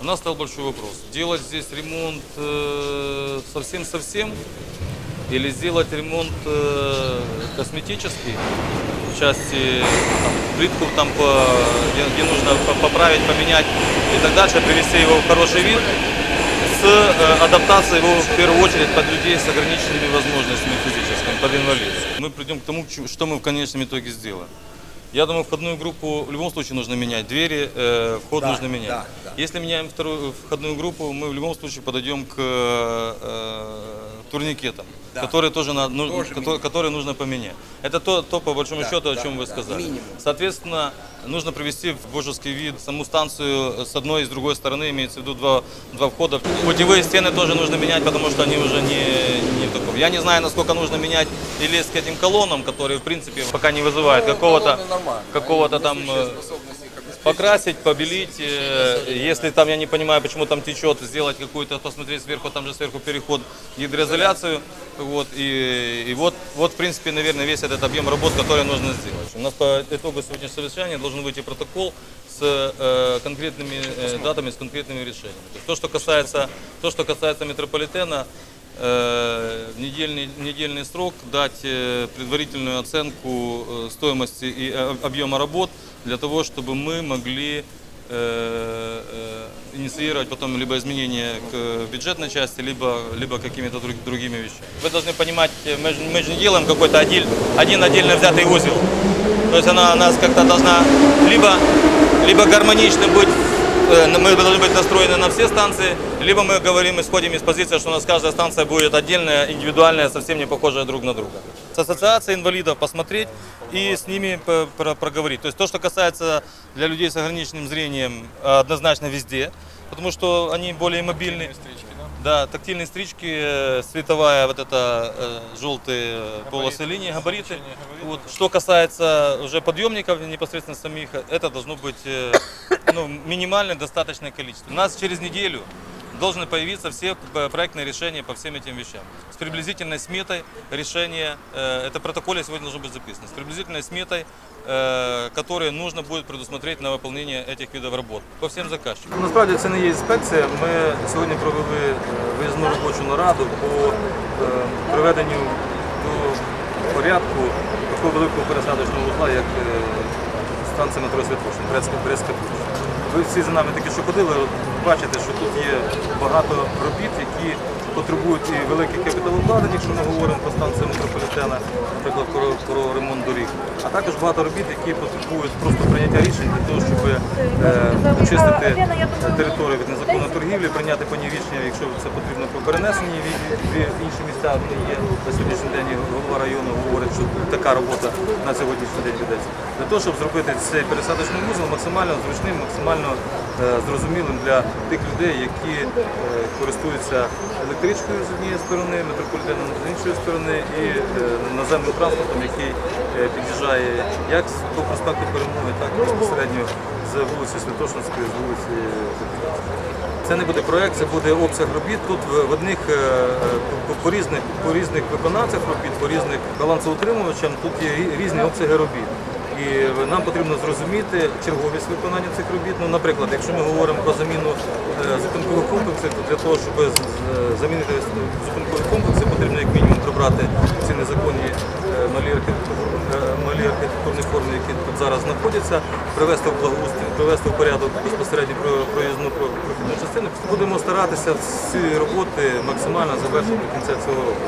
У нас стал большой вопрос. Делать здесь ремонт э, совсем-совсем или сделать ремонт э, косметический в части там, плитку там по- где, где нужно по- поправить, поменять и так дальше, привести его в хороший вид с э, адаптацией его в первую очередь под людей с ограниченными возможностями физическими, под инвалидов. Мы придем к тому, что мы в конечном итоге сделаем. Я думаю, входную группу в любом случае нужно менять. Двери, э, вход Да, нужно менять. да. Если меняем вторую входную группу, мы в любом случае подойдем к э, турникетам, Да. которые тоже, надо, ну, Тоже кото- минимум. которые нужно поменять. Это то, то по большому Да, счету, о да, чем вы да, сказали. минимум. Соответственно, нужно привести в божеский вид саму станцию с одной и с другой стороны, имеется в виду два, два входа. Путевые стены тоже нужно менять, потому что они уже не, не в таком. Я не знаю, насколько нужно менять и лезть к этим колоннам, которые, в принципе, пока не вызывают какого-то нормально. какого-то Они там покрасить, побелить. э, Если там я не понимаю, почему там течет, сделать какую-то, посмотреть сверху, там же сверху переход, гидроизоляцию. Вот, и, и вот, вот, в принципе, наверное, весь этот объем работ, который нужно сделать. У нас по итогу сегодняшнего совещания должен выйти протокол с э, конкретными э, датами, с конкретными решениями. То, есть то, что касается, то, что касается метрополитена, э, недельный, недельный срок дать э, предварительную оценку э, стоимости и объема работ для того, чтобы мы могли э, э, инициировать потом либо изменения к бюджетной части, либо, либо какими-то друг- другими вещами. Вы должны понимать, э, мы же, мы же не делаем какой-то один, один отдельно взятый узел. То есть она у нас как-то должна либо, либо гармонично быть Э, мы должны быть настроены на все станции, либо мы говорим, исходим из позиции, что у нас каждая станция будет отдельная, индивидуальная, совсем не похожая друг на друга. С ассоциацией инвалидов посмотреть и с ними проговорить. То есть то, что касается для людей с ограниченным зрением, э, однозначно везде, потому что они более мобильны. Да, тактильные стрички, э, световая вот эта э, желтые э, полосы линии, габариты. Вот. Что касается уже подъемников непосредственно самих, это должно быть э, ну, минимальное достаточное количество. У нас через неделю должны появиться все э, проектные решения по всем этим вещам. С приблизительной сметой решения, э, это в протоколе сегодня должно быть записано, с приблизительной сметой, э, которые нужно будет предусмотреть на выполнение этих видов работ по всем заказчикам. Насправді це не є інспекція. Ми сьогодні провели е, виїзну робочу нараду по е, приведенню до порядку такого великого пересадочного вузла, як е, станція метро Святошин, Брестська Брестська площа. Ви всі за нами таки що ходили, бачите, що тут є багато робіт, які потребують і великих капіталовкладень, якщо ми говоримо про станцію метрополітена, наприклад, про, про ремонт доріг, а також багато робіт, які потребують просто прийняття рішень для того, щоб е, очистити територію від прийняти по ній рішення, якщо це потрібно по перенесенні в інші місця, вони є на сьогоднішній день голова району говорить, що така робота на сьогоднішній день ведеться. Для того, щоб зробити цей пересадочний вузол максимально зручним, максимально е, зрозумілим для тих людей, які е, користуються електричкою з однієї сторони, метрополітеном з іншої сторони і е, наземним транспортом, який е, під'їжджає як з- по проспекту Перемоги, так і безпосередньо з вулиці Святошинської, з вулиці. Це не буде проект, це буде обсяг робіт. Тут в одних е, по різних по різних виконавцях робіт, по різних балансоутримувачам тут є різні обсяги робіт. І нам потрібно зрозуміти черговість виконання цих робіт. Ну, наприклад, якщо ми говоримо про заміну е, зупинкових комплексів, то для того, щоб з- з- замінити зупинкові комплекси, потрібно як мінімум прибрати ці незаконні е, малі архітектурні, е, форми, які тут зараз знаходяться, привести в благоустрій, привести в порядок безпосередньо про проїзну про- прохідну частину. Будемо старатися ці роботи максимально завершити до кінця цього року.